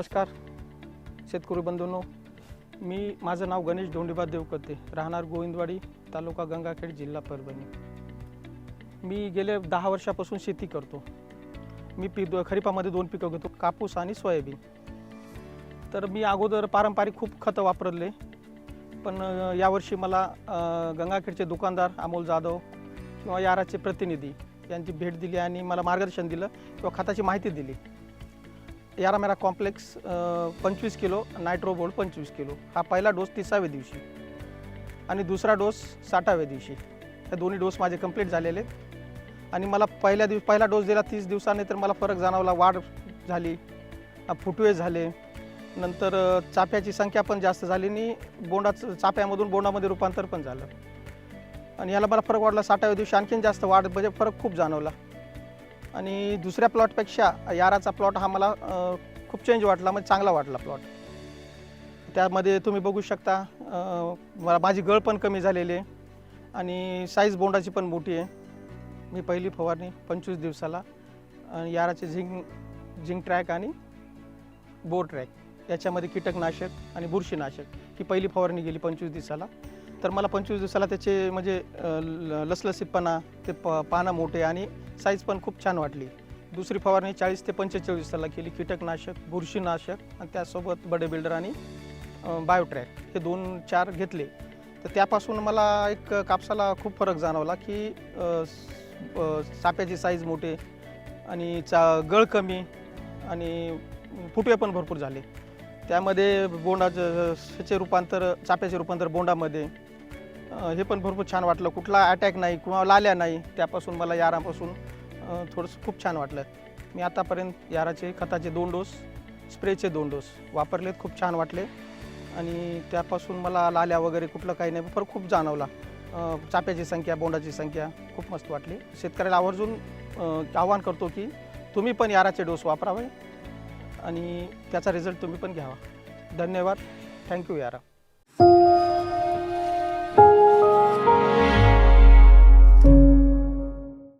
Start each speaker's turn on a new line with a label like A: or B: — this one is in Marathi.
A: नमस्कार शेतकरी बंधूंनो. मी माझं नाव गणेश धोंडीबा देवकते राहणार गोविंदवाडी तालुका गंगाखेड जिल्हा परभणी. मी गेले दहा वर्षापासून शेती करतो. मी पी खरीपामध्ये दोन पिकं घेतो कापूस आणि सोयाबीन. तर मी अगोदर पारंपरिक खूप खतं वापरले पण यावर्षी मला गंगाखेडचे दुकानदार अमोल जाधव किंवा याराचे प्रतिनिधी यांची भेट दिली आणि मला मार्गदर्शन दिलं किंवा खताची माहिती दिली. यारा मेरा कॉम्प्लेक्स पंचवीस किलो नायट्रोबोल्ड पंचवीस किलो. हा पहिला डोस तिसाव्या दिवशी. आणि दुसरा डोस साठाव्या दिवशी. हे दोन्ही डोस माझे कंप्लीट झालेले आहेत. आणि मला पहिल्या दिवस पहिला डोस दिला तीस दिवसांनी तर मला फरक जाणवला. वाढ झाली फुटवे झाले. नंतर चाप्याची संख्या पण जास्त झाली आणि बोंडाचं चाप्यामधून बोंडामध्ये रूपांतर पण झालं. आणि याला मला फरक वाढला साठाव्या दिवशी. आणखीन जास्त वाढ म्हणजे फरक खूप जाणवला. आणि दुसऱ्या प्लॉटपेक्षा याराचा प्लॉट हा मला खूप चेंज वाटला म्हणजे चांगला वाटला प्लॉट. त्यामध्ये तुम्ही बघू शकता मला माझी गळ पण कमी झालेली आहे आणि साईज बोंडाची पण मोठी आहे. मी पहिली फवारणी पंचवीस दिवसाला आणि याराचे झिंग झिंग ट्रॅक आणि बोर ट्रॅक याच्यामध्ये कीटकनाशक आणि बुरशीनाशक ही पहिली फवारणी गेली पंचवीस दिवसाला. तर मला पंचवीस दिवसाला त्याचे म्हणजे अ, ल- लसलसीतपणा ते प पानं मोठे आणि साईज पण खूप छान वाटली. दुसरी फवारणी चाळीस ते पंचेचाळीस दिवसाला केली. कीटकनाशक बुरशीनाशक आणि त्यासोबत बडे बिल्डर आणि बायोट्रॅक हे दोन चार घेतले. तर त्यापासून मला एक कापसाला खूप फरक जाणवला की साप्याची चाप्याची साईज मोठे आणि चा गळ कमी आणि फुटवे पण भरपूर झाले. त्यामध्ये बोंडाचं ह्याचे रूपांतर चाप्याचे रूपांतर बोंडामध्ये हे पण भरपूर छान वाटलं. कुठला अटॅक नाही किंवा लाल्या नाही त्यापासून मला यारापासून थोडंसं खूप छान वाटलं. मी आतापर्यंत याराचे खताचे दोन डोस स्प्रेचे दोन डोस वापरलेत खूप छान वाटले. आणि त्यापासून मला लाल्या वगैरे कुठलं काही नाही फरक खूप जाणवला. चाप्याची संख्या बोंडाची संख्या खूप मस्त वाटली. शेतकऱ्याला आवर्जून आव्हान आवाहन करतो की तुम्ही पण याराचे डोस वापरावे आणि त्याचा रिझल्ट तुम्ही पण घ्यावा. धन्यवाद. थँक्यू यारा.